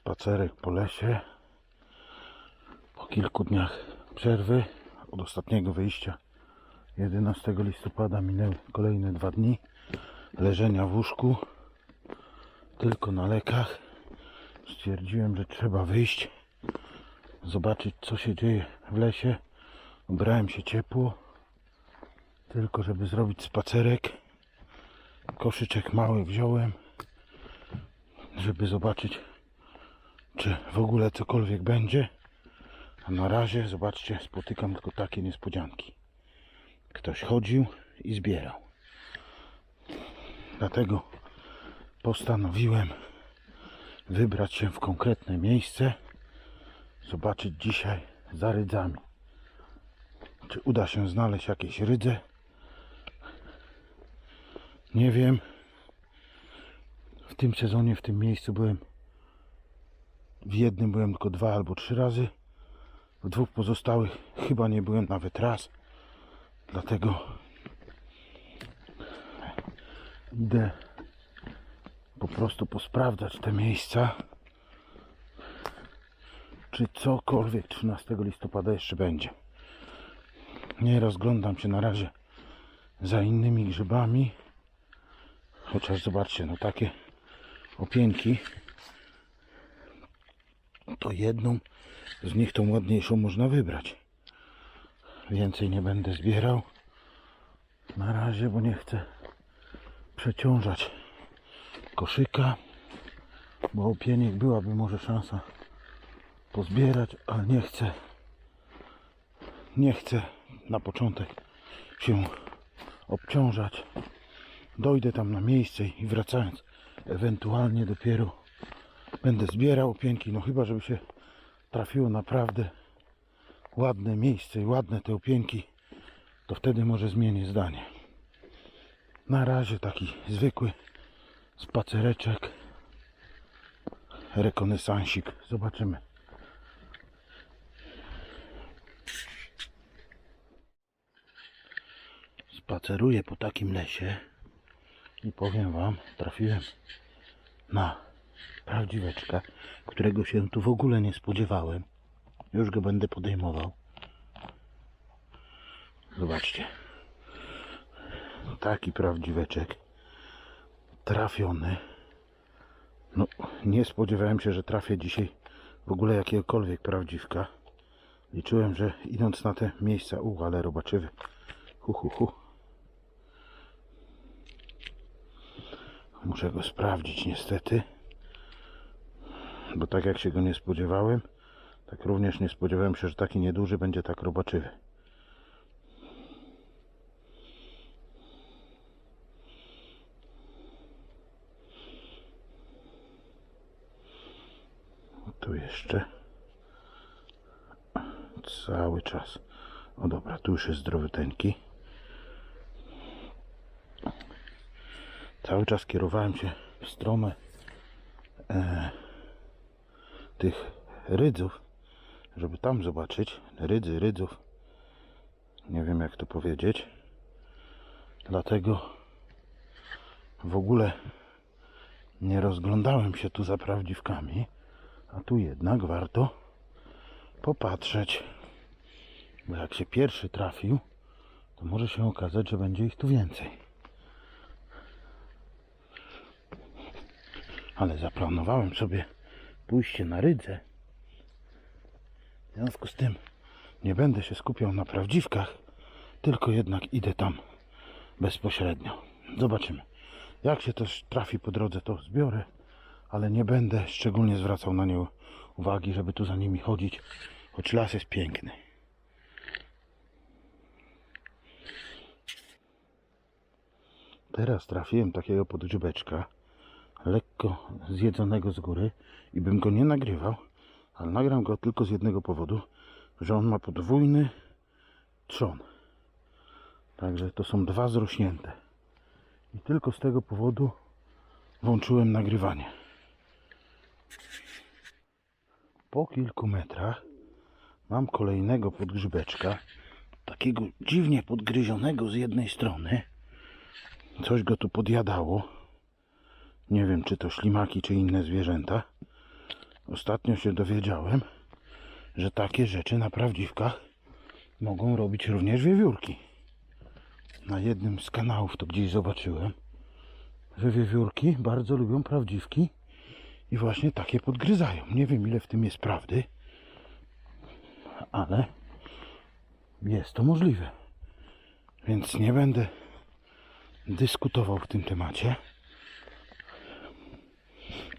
spacerek po lesie. Po kilku dniach przerwy od ostatniego wyjścia 11 listopada minęły kolejne dwa dni leżenia w łóżku tylko na lekach. Stwierdziłem, że trzeba wyjść, zobaczyć co się dzieje w lesie. Ubrałem się ciepło, tylko żeby zrobić spacerek. Koszyczek mały wziąłem, żeby zobaczyć, czy w ogóle cokolwiek będzie. A na razie, zobaczcie, spotykam tylko takie niespodzianki. Ktoś chodził i zbierał. Dlatego postanowiłem wybrać się w konkretne miejsce, zobaczyć dzisiaj za rydzami. Czy uda się znaleźć jakieś rydze? Nie wiem. W tym sezonie, w tym miejscu byłem. W jednym byłem tylko dwa albo trzy razy. W dwóch pozostałych chyba nie byłem nawet raz. Dlatego idę po prostu posprawdzać te miejsca. Czy cokolwiek 13 listopada jeszcze będzie. Nie rozglądam się na razie za innymi grzybami. Chociaż zobaczcie, no takie opięki. To jedną z nich tą ładniejszą można wybrać. Więcej nie będę zbierał. Na razie, bo nie chcę przeciążać koszyka. Bo opieniek byłaby może szansa pozbierać, ale nie chcę. Nie chcę na początek się obciążać. Dojdę tam na miejsce i wracając, ewentualnie dopiero będę zbierał opięki. No chyba, żeby się trafiło naprawdę ładne miejsce i ładne te opięki, to wtedy może zmienię zdanie. Na razie taki zwykły spacereczek, rekonesansik. Zobaczymy. Spaceruję po takim lesie i powiem Wam, trafiłem na prawdziweczka, którego się tu w ogóle nie spodziewałem. Już go będę podejmował. Zobaczcie. Taki prawdziweczek. Trafiony. No, nie spodziewałem się, że trafię dzisiaj w ogóle jakiegokolwiek prawdziwka. Liczyłem, że idąc na te miejsca, u, ale robaczywy. Hu, hu, hu. Muszę go sprawdzić niestety. Bo tak jak się go nie spodziewałem, tak również nie spodziewałem się, że taki nieduży będzie tak robaczywy. Tu jeszcze cały czas. O dobra, tu już jest zdrowyteńki. Cały czas kierowałem się w stronę e, tych rydzów, żeby tam zobaczyć. Rydzy, rydzów. Nie wiem jak to powiedzieć. Dlatego w ogóle nie rozglądałem się tu za prawdziwkami. A tu jednak warto popatrzeć. Bo jak się pierwszy trafił, to może się okazać, że będzie ich tu więcej. Ale zaplanowałem sobie pójście na rydze. W związku z tym nie będę się skupiał na prawdziwkach, tylko jednak idę tam bezpośrednio. Zobaczymy. Jak się też trafi po drodze, to zbiorę, ale nie będę szczególnie zwracał na nie uwagi, żeby tu za nimi chodzić, choć las jest piękny. Teraz trafiłem takiego podgrzybeczka, lekko zjedzonego z góry i bym go nie nagrywał, ale nagram go tylko z jednego powodu, że on ma podwójny trzon. Także to są dwa zrośnięte. I tylko z tego powodu włączyłem nagrywanie. Po kilku metrach mam kolejnego podgrzybeczka, takiego dziwnie podgryzionego z jednej strony. Coś go tu podjadało. Nie wiem, czy to ślimaki, czy inne zwierzęta. Ostatnio się dowiedziałem, że takie rzeczy na prawdziwkach mogą robić również wiewiórki. Na jednym z kanałów to gdzieś zobaczyłem, że wiewiórki bardzo lubią prawdziwki i właśnie takie podgryzają. Nie wiem ile w tym jest prawdy, ale jest to możliwe. Więc nie będę dyskutował w tym temacie.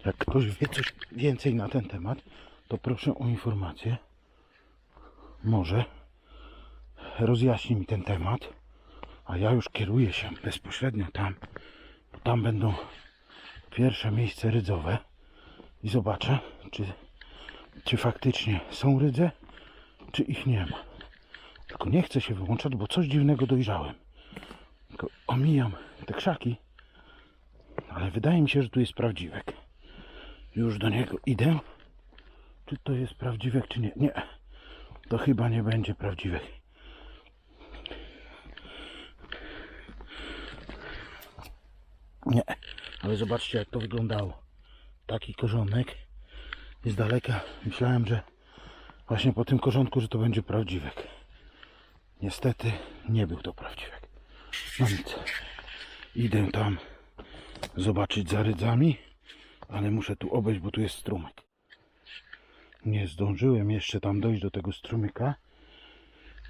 Jak ktoś wie coś więcej na ten temat, to proszę o informację. Może rozjaśni mi ten temat, a ja już kieruję się bezpośrednio tam, bo tam będą pierwsze miejsce rydzowe i zobaczę, czy, czy faktycznie są rydze, czy ich nie ma. Tylko nie chcę się wyłączać, bo coś dziwnego dojrzałem. Tylko omijam te krzaki, ale wydaje mi się, że tu jest prawdziwek. Już do niego idę. Czy to jest prawdziwek, czy nie? Nie. To chyba nie będzie prawdziwek. Nie. Ale zobaczcie, jak to wyglądało. Taki korzonek. I z daleka myślałem, że właśnie po tym korzonku, że to będzie prawdziwek. Niestety nie był to prawdziwek. No nic. Idę tam zobaczyć za rydzami, ale muszę tu obejść, bo tu jest strumyk. Nie zdążyłem jeszcze tam dojść do tego strumyka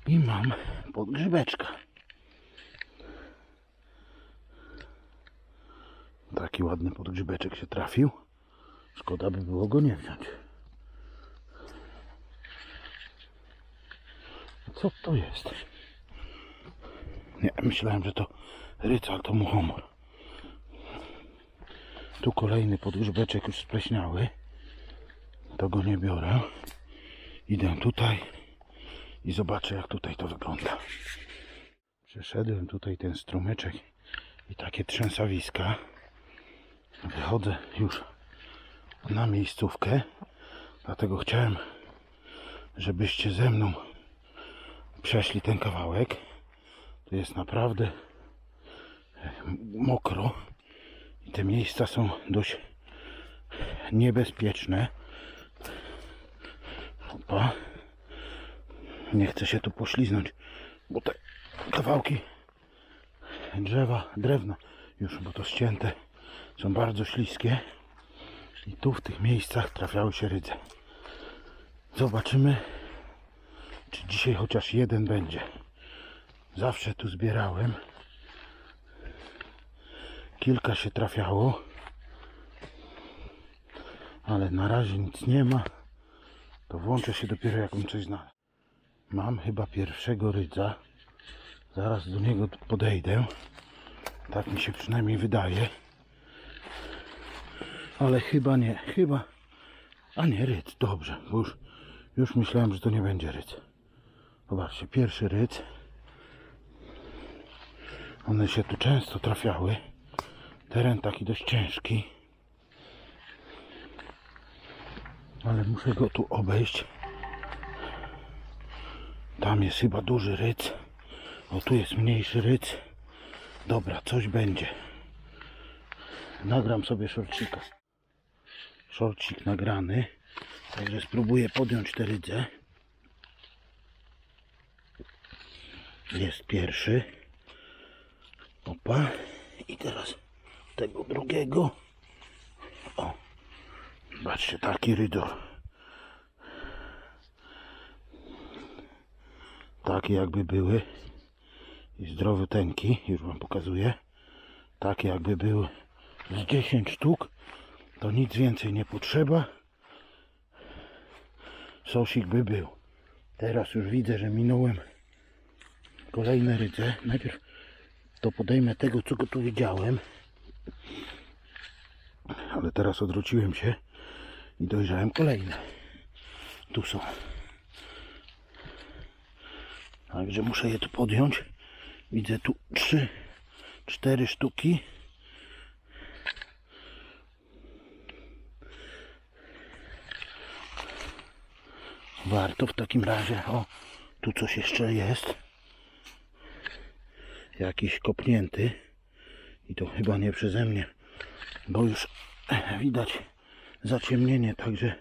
i mam podgrzybeczka. Taki ładny podgrzybeczek się trafił. Szkoda by było go nie wziąć. Co to jest? Nie, myślałem, że to rycal, to muchomor. Tu kolejny podgrzebeczek już spleśniały. To go nie biorę. Idę tutaj i zobaczę jak tutaj to wygląda. Przeszedłem tutaj ten strumyczek i takie trzęsawiska. Wychodzę już na miejscówkę. Dlatego chciałem, żebyście ze mną przeszli ten kawałek. Tu jest naprawdę mokro i te miejsca są dość niebezpieczne. Opa. Nie chcę się tu pośliznąć, bo te kawałki drzewa, drewna już, bo to ścięte, są bardzo śliskie i tu w tych miejscach trafiały się rydze. Zobaczymy, czy dzisiaj chociaż jeden będzie. Zawsze tu zbierałem. Kilka się trafiało. Ale na razie nic nie ma. To włączę się dopiero jak bym coś znalazł. Mam chyba pierwszego rydza. Zaraz do niego podejdę. Tak mi się przynajmniej wydaje. Ale chyba nie. Chyba. A nie rydz. Dobrze. Bo już, już myślałem, że to nie będzie rydz. Zobaczcie, pierwszy rydz. One się tu często trafiały. Teren taki dość ciężki. Ale muszę go tu obejść. Tam jest chyba duży ryc. O, tu jest mniejszy ryc. Dobra, coś będzie. Nagram sobie szorcika. Szorcik nagrany. Także spróbuję podjąć te rydze. Jest pierwszy. Opa. I teraz tego drugiego. O. Zobaczcie, taki rydor. Takie jakby były. I zdrowiuteńki. Już wam pokazuję. Takie jakby były z 10 sztuk. To nic więcej nie potrzeba. Sosik by był. Teraz już widzę, że minąłem kolejne rydze. Najpierw to podejmę tego, co go tu widziałem. Ale teraz odwróciłem się i dojrzałem kolejne. Tu są. Także muszę je tu podjąć. Widzę tu trzy, cztery sztuki. Warto w takim razie. O, tu coś jeszcze jest. Jakiś kopnięty. I to chyba nie przeze mnie, bo już widać zaciemnienie, także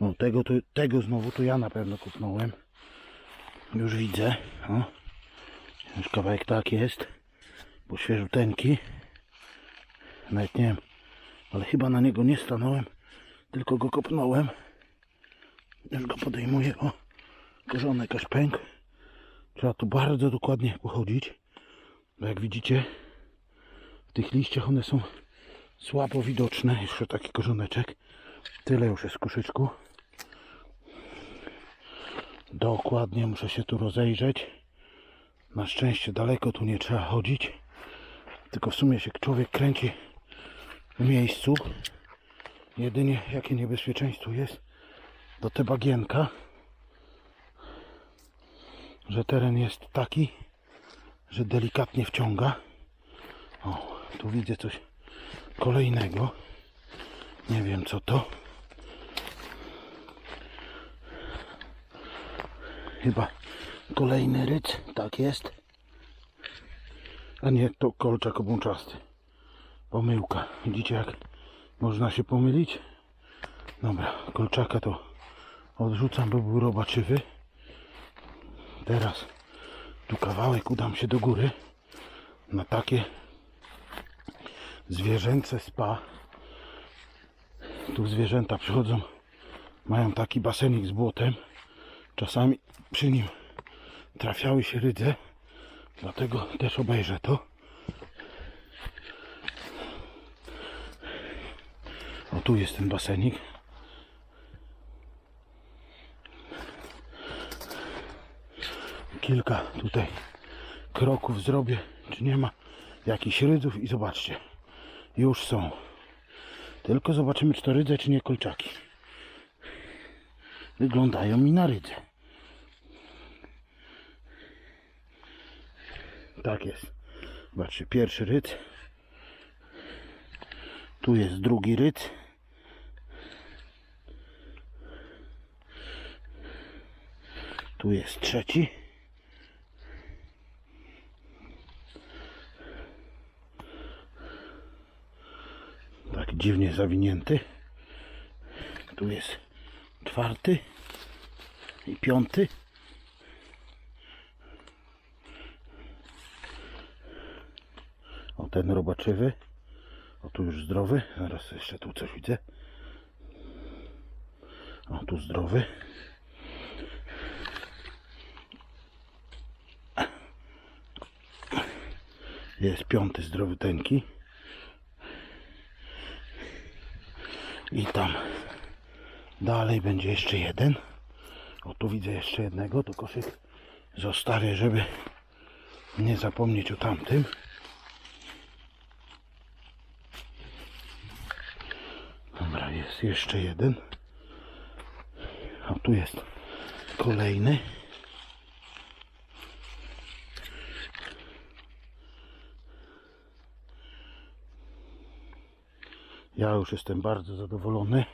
No tego, to, tego znowu to ja na pewno kupnąłem. Już widzę. O. Już kawałek tak jest. Bo świeżuteńki. Nawet nie wiem. Ale chyba na niego nie stanąłem. Tylko go kopnąłem. Już go podejmuję. O. Korzonek aż pękł. Trzeba tu bardzo dokładnie pochodzić. Bo jak widzicie, tych liściach one są słabo widoczne. Jeszcze taki korzoneczek. Tyle już jest koszyczku. Dokładnie muszę się tu rozejrzeć. Na szczęście daleko tu nie trzeba chodzić. Tylko w sumie się człowiek kręci w miejscu. Jedynie jakie niebezpieczeństwo jest do te bagienka, że teren jest taki, że delikatnie wciąga. O, tu widzę coś kolejnego. Nie wiem co to. Chyba kolejny ryc, tak jest. A nie, to kolczak obłączasty. Pomyłka. Widzicie jak można się pomylić? Dobra, kolczaka to odrzucam, bo był robaczywy. Teraz tu kawałek udam się do góry na takie zwierzęce spa. Tu zwierzęta przychodzą, mają taki basenik z błotem. Czasami przy nim trafiały się rydze, dlatego też obejrzę to. O tu jest ten basenik. Kilka tutaj kroków zrobię, czy nie ma jakichś rydzów i zobaczcie, już są. Tylko zobaczymy, czy to rydze, czy nie kolczaki. Wyglądają mi na rydze. Tak jest. Zobaczcie, pierwszy ryd. Tu jest drugi ryd. Tu jest trzeci. Tak dziwnie zawinięty. Tu jest czwarty i piąty. O ten robaczywy. O tu już zdrowy. Zaraz jeszcze tu coś widzę. O tu zdrowy. Jest piąty zdrowy tenki. I tam dalej będzie jeszcze jeden. O tu widzę jeszcze jednego. To koszyk zostawię, żeby nie zapomnieć o tamtym. Dobra, jest jeszcze jeden. A tu jest kolejny. Ja już jestem bardzo zadowolony.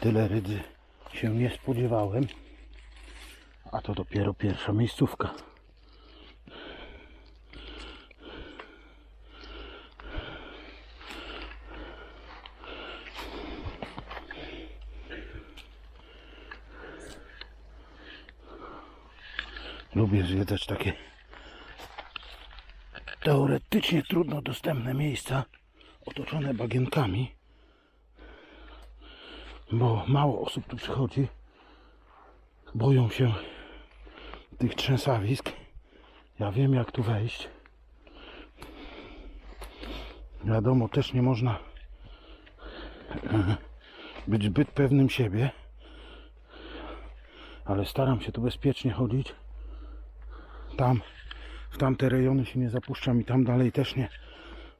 Tyle rydzy się nie spodziewałem. A to dopiero pierwsza miejscówka. Lubię zwiedzać takie teoretycznie trudno dostępne miejsca otoczone bagienkami, bo mało osób tu przychodzi. Boją się tych trzęsawisk. Ja wiem jak tu wejść. Wiadomo, też nie można e, być zbyt pewnym siebie, ale staram się tu bezpiecznie chodzić. Tam, w tamte rejony się nie zapuszczam i tam dalej też nie,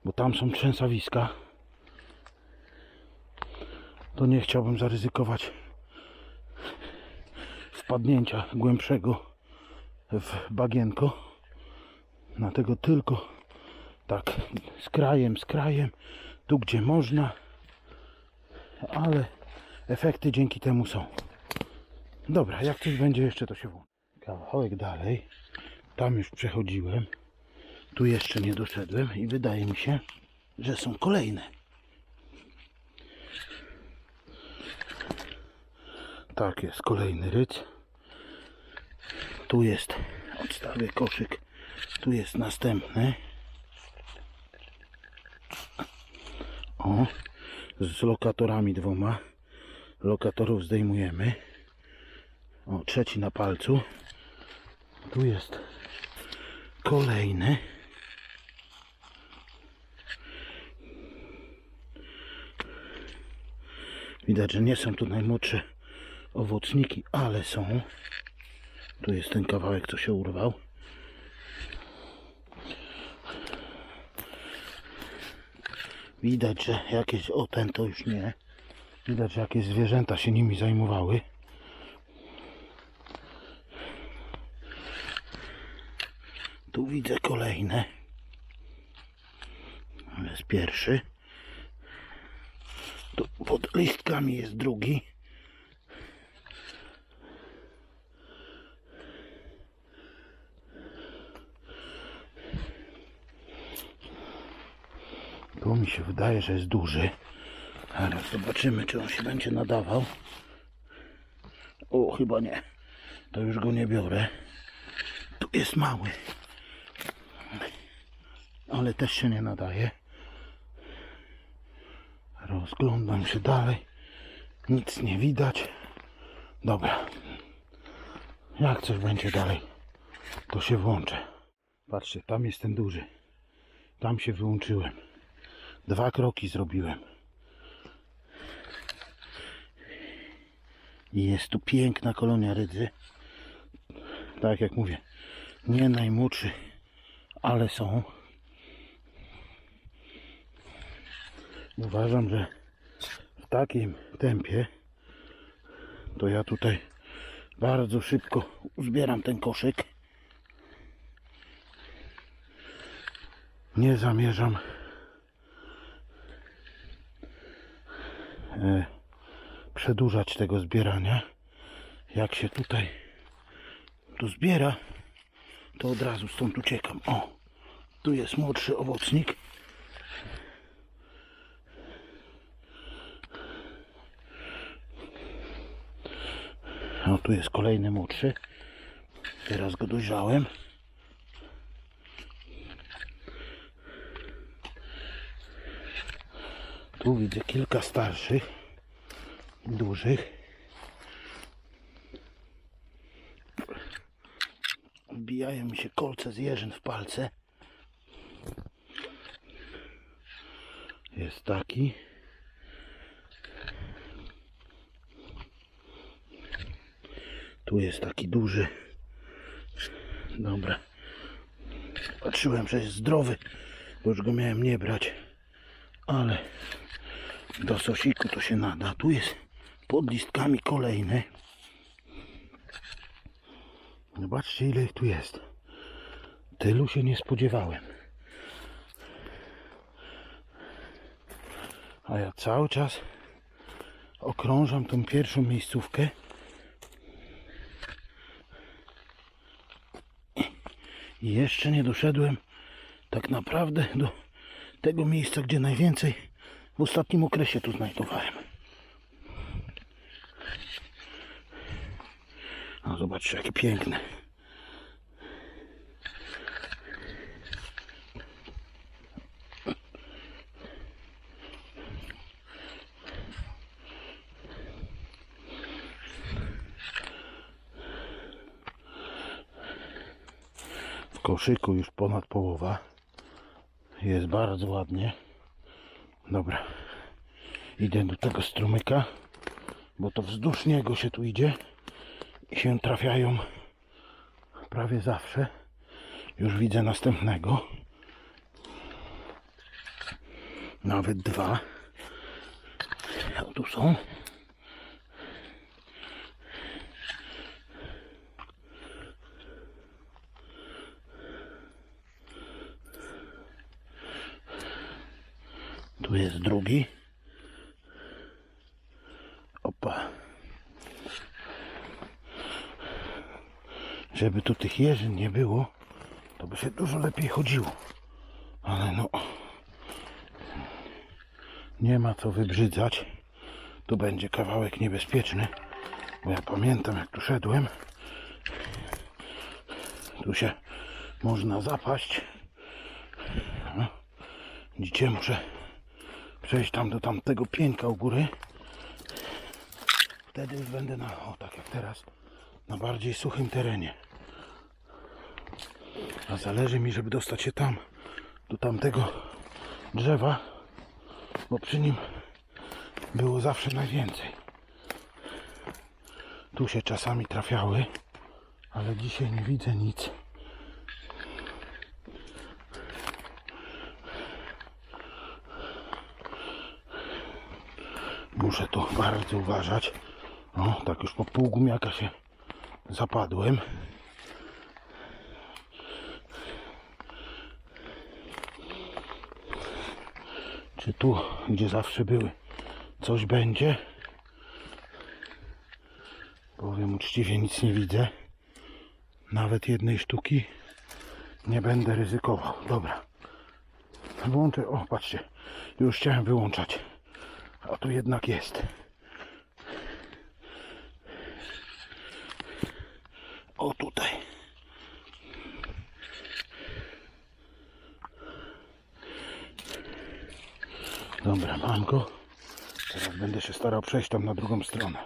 bo tam są trzęsawiska. To nie chciałbym zaryzykować wpadnięcia głębszego w bagienko. Dlatego tylko tak z krajem, z krajem, tu gdzie można, ale efekty dzięki temu są. Dobra, jak coś będzie jeszcze to się włączy. Kawałek dalej, tam już przechodziłem, tu jeszcze nie doszedłem i wydaje mi się, że są kolejne. Tak jest, kolejny ryc. Tu jest, odstawię koszyk. Tu jest następny. O, z lokatorami dwoma. Lokatorów zdejmujemy. O, trzeci na palcu. Tu jest kolejny. Widać, że nie są tu najmłodsze owocniki, ale są. Tu jest ten kawałek, co się urwał. Widać, że jakieś, o ten to już nie. Widać, że jakieś zwierzęta się nimi zajmowały. Tu widzę kolejne. Jest pierwszy. Tu pod listkami jest drugi. Tu mi się wydaje, że jest duży. Zaraz zobaczymy, czy on się będzie nadawał. O, chyba nie. To już go nie biorę. Tu jest mały. Ale też się nie nadaje. Rozglądam się dalej. Nic nie widać. Dobra. Jak coś będzie dalej, to się włączę. Patrzcie, tam jest ten duży. Tam się wyłączyłem. Dwa kroki zrobiłem. I jest tu piękna kolonia rydzy. Tak jak mówię, nie najmłodszy, ale są. Uważam, że w takim tempie to ja tutaj bardzo szybko uzbieram ten koszyk. Nie zamierzam e, przedłużać tego zbierania. Jak się tutaj tu zbiera, to od razu stąd uciekam. O, tu jest młodszy owocnik. O, tu jest kolejny młodszy. Teraz go dojrzałem. Tu widzę kilka starszych, dużych. Wbijają mi się kolce z jeżyn w palce. Jest taki. Tu jest taki duży. Dobra. Patrzyłem, że jest zdrowy, bo już go miałem nie brać. Ale do sosiku to się nada. Tu jest pod listkami kolejny. Zobaczcie ile tu jest. Tylu się nie spodziewałem. A ja cały czas okrążam tą pierwszą miejscówkę. I jeszcze nie doszedłem tak naprawdę do tego miejsca, gdzie najwięcej w ostatnim okresie tu znajdowałem. A zobaczcie, jakie piękne. Koszyku już ponad połowa. Jest bardzo ładnie. Dobra. Idę do tego strumyka, bo to wzdłuż niego się tu idzie i się trafiają prawie zawsze. Już widzę następnego. Nawet dwa. O, tu są. Tu jest drugi. Opa. Żeby tu tych jeżyn nie było, to by się dużo lepiej chodziło. Ale no, nie ma co wybrzydzać. Tu będzie kawałek niebezpieczny. Bo ja pamiętam jak tu szedłem. Tu się można zapaść. No. Dzisiaj muszę przejść tam do tamtego pieńka u góry. Wtedy już będę na, o tak jak teraz, na bardziej suchym terenie. A zależy mi, żeby dostać się tam, do tamtego drzewa, bo przy nim było zawsze najwięcej. Tu się czasami trafiały, ale dzisiaj nie widzę nic. Muszę tu bardzo uważać. O, tak już po pół gumiaka się zapadłem. Czy tu, gdzie zawsze były, coś będzie? Powiem uczciwie, nic nie widzę. Nawet jednej sztuki nie będę ryzykował. Dobra. Włączę. O, patrzcie. Już chciałem wyłączać. Tu jednak jest. O, tutaj. Dobra, mam go. Teraz będę się starał przejść tam na drugą stronę.